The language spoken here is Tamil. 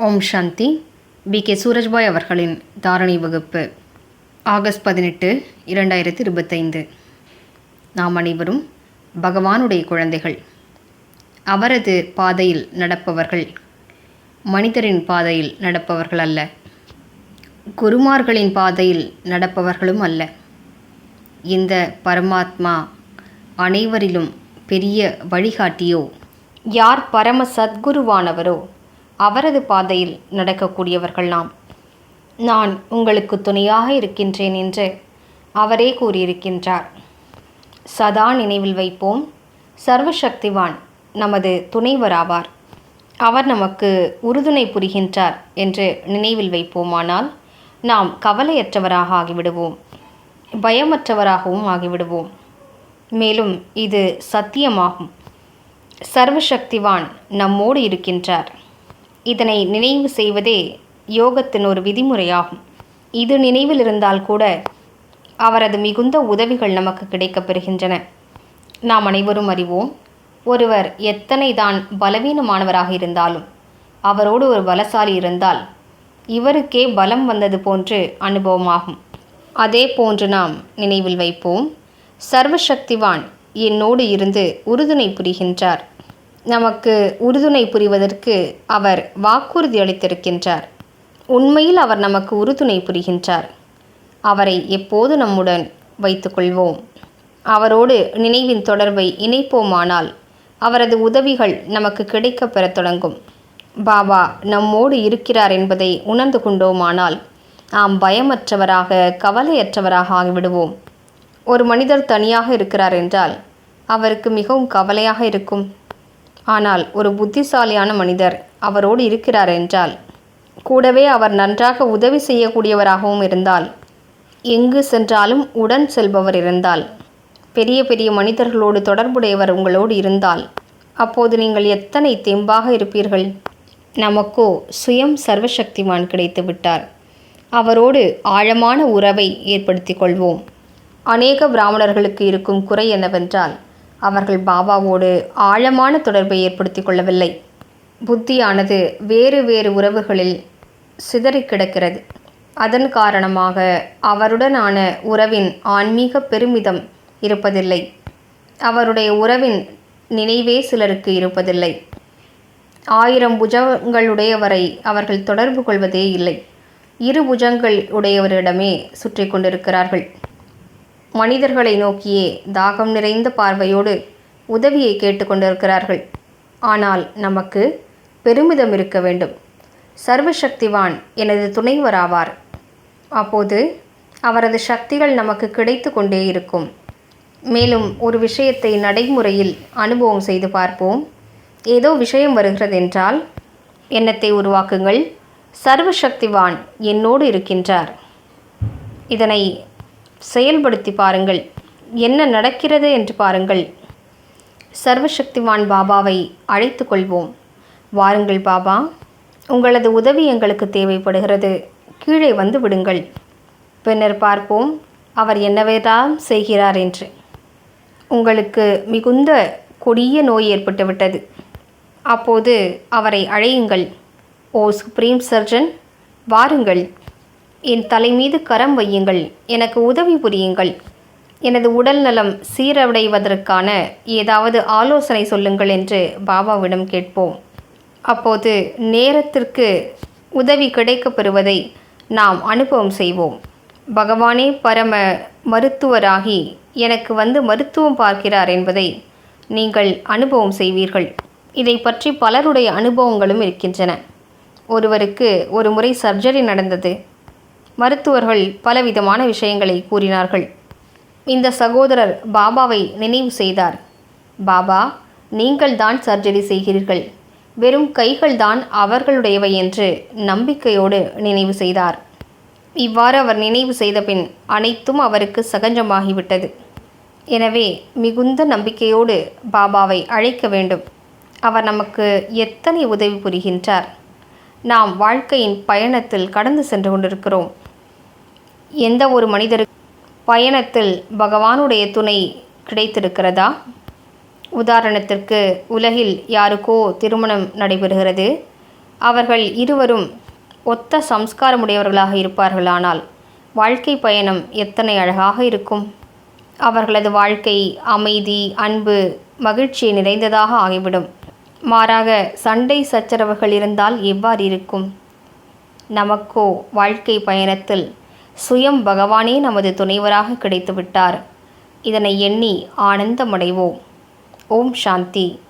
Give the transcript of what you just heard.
ஓம் சாந்தி. பி. கே. சூரஜ்பாய் அவர்களின் தாரணை வகுப்பு ஆகஸ்ட் பதினெட்டு இரண்டாயிரத்தி இருபத்தைந்து. நாம் அனைவரும் பகவானுடைய குழந்தைகள். அவரது பாதையில் நடப்பவர்கள் மனிதரின் பாதையில் நடப்பவர்கள் அல்ல. குருமார்களின் பாதையில் நடப்பவர்களும் அல்ல. இந்த பரமாத்மா அனைவரிலும் பெரிய வழிகாட்டியோ யார் பரம சத்குருவானவரோ அவரது பாதையில் நடக்கக்கூடியவர்கள் நாம் நான் உங்களுக்கு துணையாக இருக்கின்றேன் என்று அவரே கூறியிருக்கின்றார். சதா நினைவில் வைப்போம். சர்வசக்திவான் நமது துணைவராவார். அவர் நமக்கு உறுதுணை புரிகின்றார் என்று நினைவில் வைப்போமானால் நாம் கவலையற்றவராக ஆகிவிடுவோம். பயமற்றவராகவும் ஆகிவிடுவோம். மேலும் இது சத்தியமாகும். சர்வசக்திவான் நம்மோடு இருக்கின்றார். இதனை நினைவு செய்வதே யோகத்தின் ஒரு விதிமுறையாகும். இது நினைவில் இருந்தால் கூட அவரது மிகுந்த உதவிகள் நமக்கு கிடைக்கப் பெறுகின்றன. நாம் அனைவரும் அறிவோம் ஒருவர் எத்தனை தான் பலவீனமானவராக இருந்தாலும் அவரோடு ஒரு பலசாலி இருந்தால் இவருக்கே பலம் வந்தது போன்று அனுபவமாகும். அதே போன்று நாம் நினைவில் வைப்போம் சர்வசக்திவான் என்னோடு இருந்து உறுதுணை புரிகின்றார். நமக்கு உறுதுணை புரிவதற்கு அவர் வாக்குறுதி அளித்திருக்கின்றார். உண்மையில் அவர் நமக்கு உறுதுணை புரிகின்றார். அவரை எப்போது நம்முடன் வைத்துக்கொள்வோம்? அவரோடு நினைவின் தொடர்பை இணைப்போமானால் அவரது உதவிகள் நமக்கு கிடைக்கப் பெறத் தொடங்கும். பாபா நம்மோடு இருக்கிறார் என்பதை உணர்ந்து கொண்டோமானால் நாம் பயமற்றவராக கவலையற்றவராக ஆகிவிடுவோம். ஒரு மனிதர் தனியாக இருக்கிறார் என்றால் அவருக்கு மிகவும் கவலையாக இருக்கும். ஆனால் ஒரு புத்திசாலியான மனிதர் அவரோடு இருக்கிறார் என்றால் கூடவே அவர் நன்றாக உதவி செய்யக்கூடியவராகவும் இருந்தால் எங்கு சென்றாலும் உடன் செல்பவர் இருந்தால் பெரிய பெரிய மனிதர்களோடு தொடர்புடையவர் உங்களோடு இருந்தால் அப்போது நீங்கள் எத்தனை தெம்பாக இருப்பீர்கள்? நமக்கோ சுயம் சர்வசக்திமான் கிடைத்து விட்டார் அவரோடு ஆழமான உறவை ஏற்படுத்தி கொள்வோம். அநேக பிராமணர்களுக்கு இருக்கும் குறை என்னவென்றால் அவர்கள் பாபாவோடு ஆழமான தொடர்பை ஏற்படுத்தி கொள்ளவில்லை. புத்தியானது வேறு வேறு உறவுகளில் சிதறி கிடக்கிறது. அதன் காரணமாக அவருடனான உறவின் ஆன்மீக பெருமிதம் இருப்பதில்லை. அவருடைய உறவின் நினைவே சிலருக்கு இருப்பதில்லை. ஆயிரம் புஜங்களுடையவரை அவர்கள் தொடர்பு கொள்வதே இல்லை. இரு புஜங்கள் உடையவரிடமே சுற்றி கொண்டிருக்கிறார்கள். மனிதர்களை நோக்கியே தாகம் நிறைந்த பார்வையோடு உதவியை கேட்டுக்கொண்டிருக்கிறார்கள். ஆனால் நமக்கு பெருமிதம் இருக்க வேண்டும். சர்வசக்திவான் எனது துணைவராவார். அப்போது அவரது சக்திகள் நமக்கு கிடைத்து கொண்டே இருக்கும். மேலும் ஒரு விஷயத்தை நடைமுறையில் அனுபவம் செய்து பார்ப்போம். ஏதோ விஷயம் வருகிறது என்றால் எண்ணத்தை உருவாக்குங்கள். சர்வசக்திவான் என்னோடு இருக்கின்றார். இதனை செயல்படுத்தி பாருங்கள். என்ன நடக்கிறது என்று பாருங்கள். சர்வசக்திவான் பாபாவை அழைத்து கொள்வோம் வாருங்கள் பாபா உங்களது உதவி எங்களுக்கு தேவைப்படுகிறது. கீழே வந்து விடுங்கள். பின்னர் பார்ப்போம் அவர் என்னவேதான் செய்கிறார் என்று. உங்களுக்கு மிகுந்த கொடிய நோய் ஏற்பட்டுவிட்டது அப்போது அவரை அழையுங்கள். ஓ சுப்ரீம் சர்ஜன் வாருங்கள். என் தலை மீது கரம் வையுங்கள். எனக்கு உதவி புரியுங்கள். எனது உடல் நலம் சீரடைவதற்கான ஏதாவது ஆலோசனை சொல்லுங்கள் என்று பாபாவிடம் கேட்போம். அப்போது நேரத்திற்கு உதவி கிடைக்கப் பெறுவதை நாம் அனுபவம் செய்வோம். பகவானே பரம மருத்துவராகி எனக்கு வந்து மருத்துவம் பார்க்கிறார் என்பதை நீங்கள் அனுபவம் செய்வீர்கள். இதை பற்றி பலருடைய அனுபவங்களும் இருக்கின்றன. ஒருவருக்கு ஒரு முறை சர்ஜரி நடந்தது. மருத்துவர்கள் பலவிதமான விஷயங்களை கூறினார்கள். இந்த சகோதரர் பாபாவை நினைவு செய்தார். பாபா நீங்கள் தான் சர்ஜரி செய்கிறீர்கள். வெறும் கைகள்தான் அவர்களுடையவை என்று நம்பிக்கையோடு நினைவு செய்தார். இவ்வாறு அவர் நினைவு செய்த பின் அனைத்தும் அவருக்கு சகஜமாகிவிட்டது. எனவே மிகுந்த நம்பிக்கையோடு பாபாவை அழைக்க வேண்டும். அவர் நமக்கு எத்தனை உதவி புரிகின்றார்? நாம் வாழ்க்கையின் பயணத்தில் கடந்து சென்று கொண்டிருக்கிறோம். எந்த ஒரு மனிதருக்கு பயணத்தில் பகவானுடைய துணை கிடைத்திருக்கிறதா? உதாரணத்திற்கு உலகில் யாருக்கோ திருமணம் நடைபெறுகிறது. அவர்கள் இருவரும் ஒத்த சம்ஸ்காரமுடையவர்களாக இருப்பார்களானால் வாழ்க்கை பயணம் எத்தனை அழகாக இருக்கும். அவர்களது வாழ்க்கை அமைதி அன்பு மகிழ்ச்சி நிறைந்ததாக ஆகிவிடும். மாறாக சண்டை சச்சரவுகள் இருந்தால் எவ்வாறு இருக்கும்? நமக்கோ வாழ்க்கை பயணத்தில் சுயம் பகவானே நமது துணைவராக கிடைத்துவிட்டார். இதனை எண்ணி ஆனந்தமடைவோம். ஓம் சாந்தி.